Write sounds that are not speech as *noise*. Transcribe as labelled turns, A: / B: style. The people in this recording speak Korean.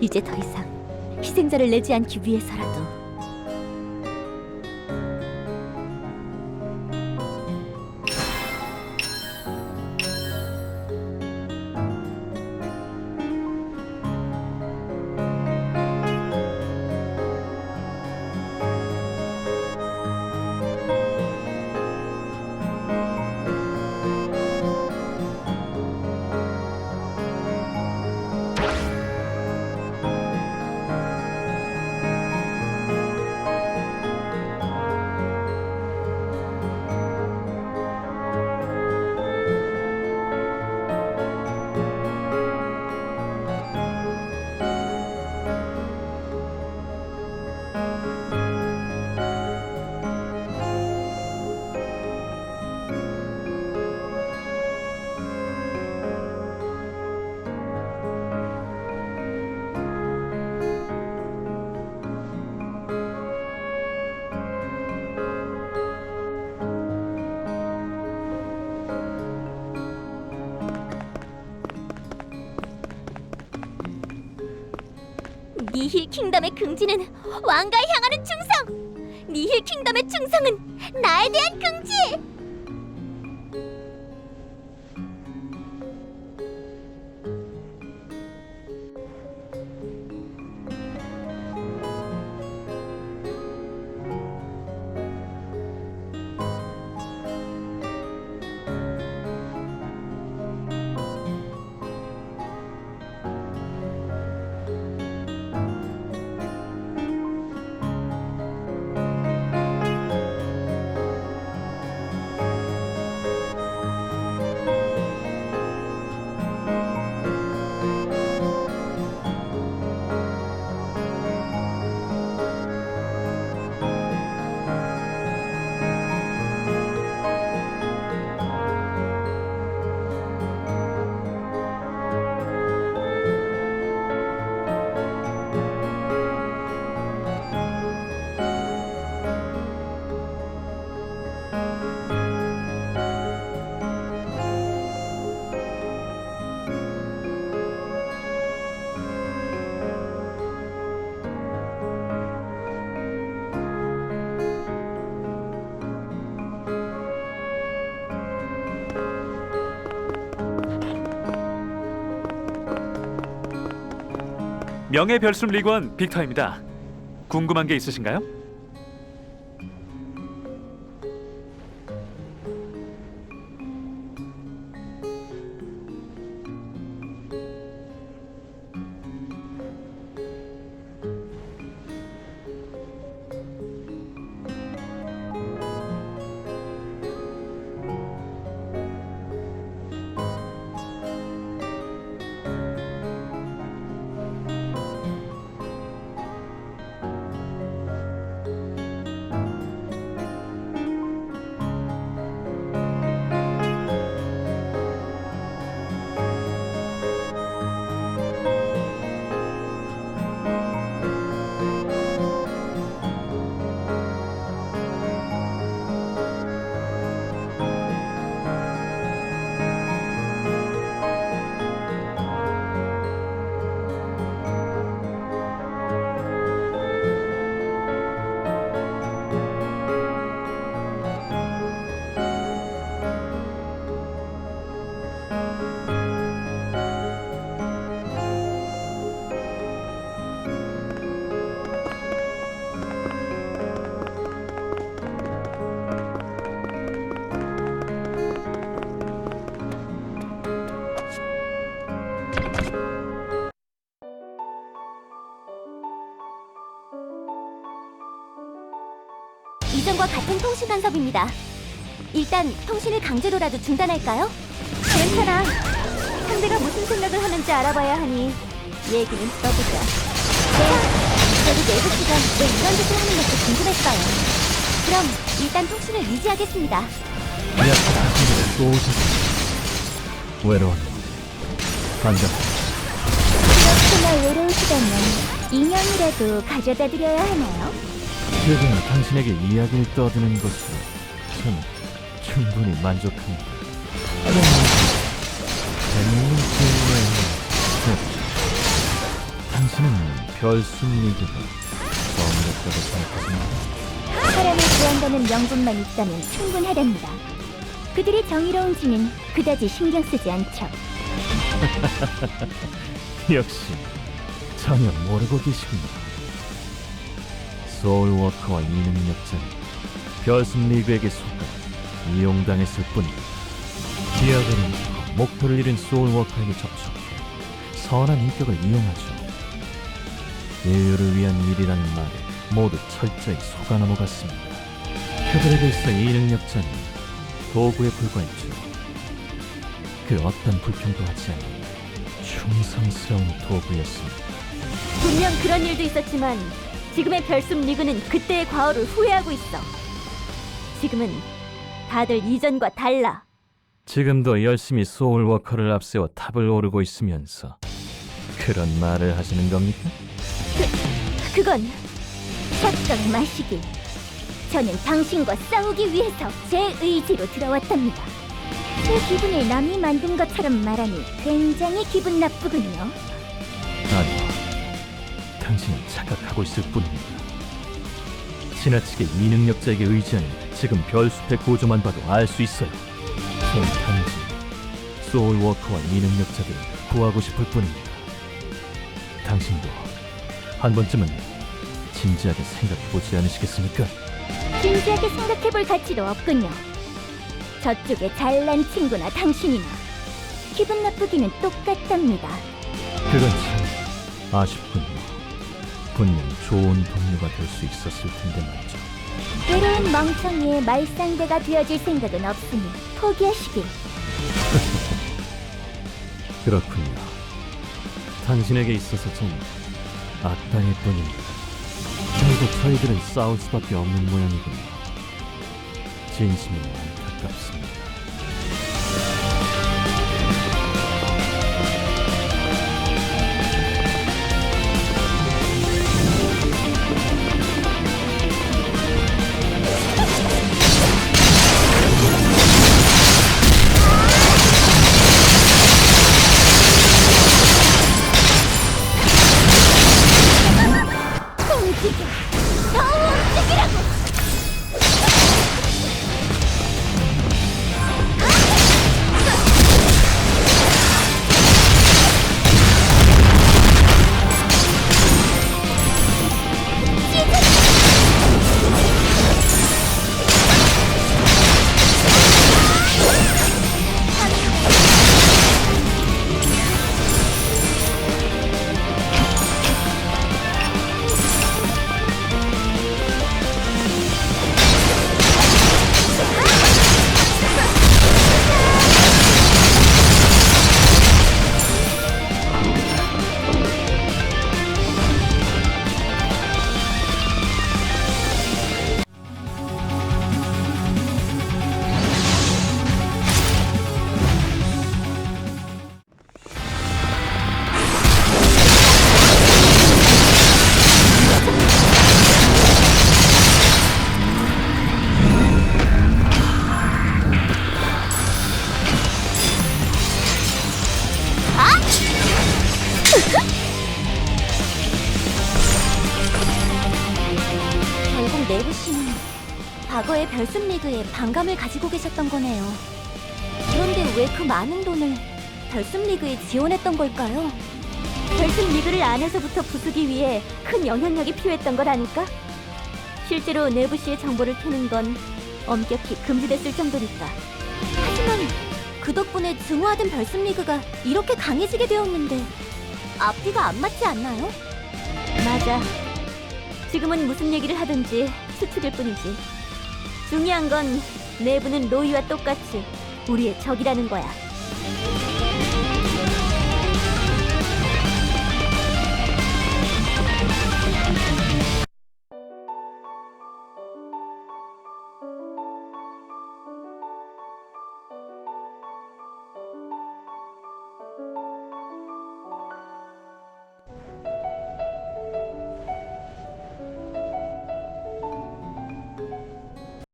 A: 이제 더 이상 희생자를 내지 않기 위해서라도 니힐 킹덤의 긍지는 왕가에 향하는 충성! 니힐 킹덤의 충성은 나에 대한 긍지!
B: 명예별숨 리그원 빅터입니다. 궁금한 게 있으신가요?
A: 이전과 같은 통신 간섭입니다. 일단 통신을 강제로라도 중단할까요? 괜찮아. 상대가 무슨 생각을 하는지 알아봐야 하니 얘기는 써보자. 네, 저도 내부 시간 왜 이런 짓을 하는 것도 궁금했어요. 그럼 일단 통신을 유지하겠습니다.
C: 약한 한국에 또 오셨습니다. 외로운 반갑.
A: 그렇구나 외로우시다면 인형이라도 가져다 드려야 하나요?
C: 최근에 당신에게 이야기를 떠드는 것으로 전 충분히 만족합니다. 질문을 해주십시오. 당신 당신은 별순 리그가 정력자고 생각하십니까?
A: 사람을 구한다는 명분만 있다면 충분하답니다. 그들의 정의로운 지는 그다지 신경 쓰지 않죠. *laughs*
C: 역시 전혀 모르고 계시군요. 소울워커와 이능력자는 별순 리그에게 속아 이용당했을 뿐입니다. 디아블은 목표를 잃은 소울워커에게 접촉해 선한 인격을 이용하죠. 인류를 위한 일이라는 말에 모두 철저히 속아 넘어갔습니다. 그들에 비해서 이 능력자는 도구에 불과했죠. 그 어떤 불평도 하지 않는 충성스러운 도구였습니다.
A: 분명 그런 일도 있었지만 지금의 별숨 리그는 그때의 과오를 후회하고 있어. 지금은 다들 이전과 달라.
C: 지금도 열심히 소울워커를 앞세워 탑을 오르고 있으면서 그런 말을 하시는 겁니까?
A: 그건 샷각 마시기. 저는 당신과 싸우기 위해서 제 의지로 들어왔답니다. 제 기분을 남이 만든 것처럼 말하니 굉장히 기분 나쁘군요.
C: 아니요. 당신은 착각하고 있을 뿐입니다. 지나치게 이능력자에게 의지하는 지금 별숲의 구조만 봐도 알 수 있어요. 전 단지 소울워커와 이능력자들을 구하고 싶을 뿐입니다. 당신도 한 번쯤은 진지하게 생각해보지 않으시겠습니까?
A: 진지하게 생각해볼 가치도 없군요. 저쪽에 잘난 친구나 당신이나 기분 나쁘기는 똑같답니다.
C: 그건 참 아쉽군요. 분명 좋은 동료가 될 수 있었을 텐데 말이죠.
A: 외로운 멍청이의 말상대가 되어줄 생각은 없으니 포기하시길. *laughs*
C: 그렇군요. 당신에게 있어서 좀 악당일 뿐입니다. 결국 저희들은 싸울 수밖에 없는 모양이군요. 진심이 안타깝습니다.
A: 과거의 별숨 리그에 반감을 가지고 계셨던 거네요. 그런데 왜 그 많은 돈을 별숨 리그에 지원했던 걸까요? 별숨 리그를 안에서부터 부수기 위해 큰 영향력이 필요했던 걸 아닐까? 실제로 씨의 정보를 캐는 건 엄격히 금지됐을 정도니까. 하지만 그 덕분에 증오하던 별숨 리그가 이렇게 강해지게 되었는데 앞뒤가 안 맞지 않나요? 맞아. 지금은 무슨 얘기를 하든지 추측일 뿐이지. 중요한 건 내부는 로이와 똑같이 우리의 적이라는 거야.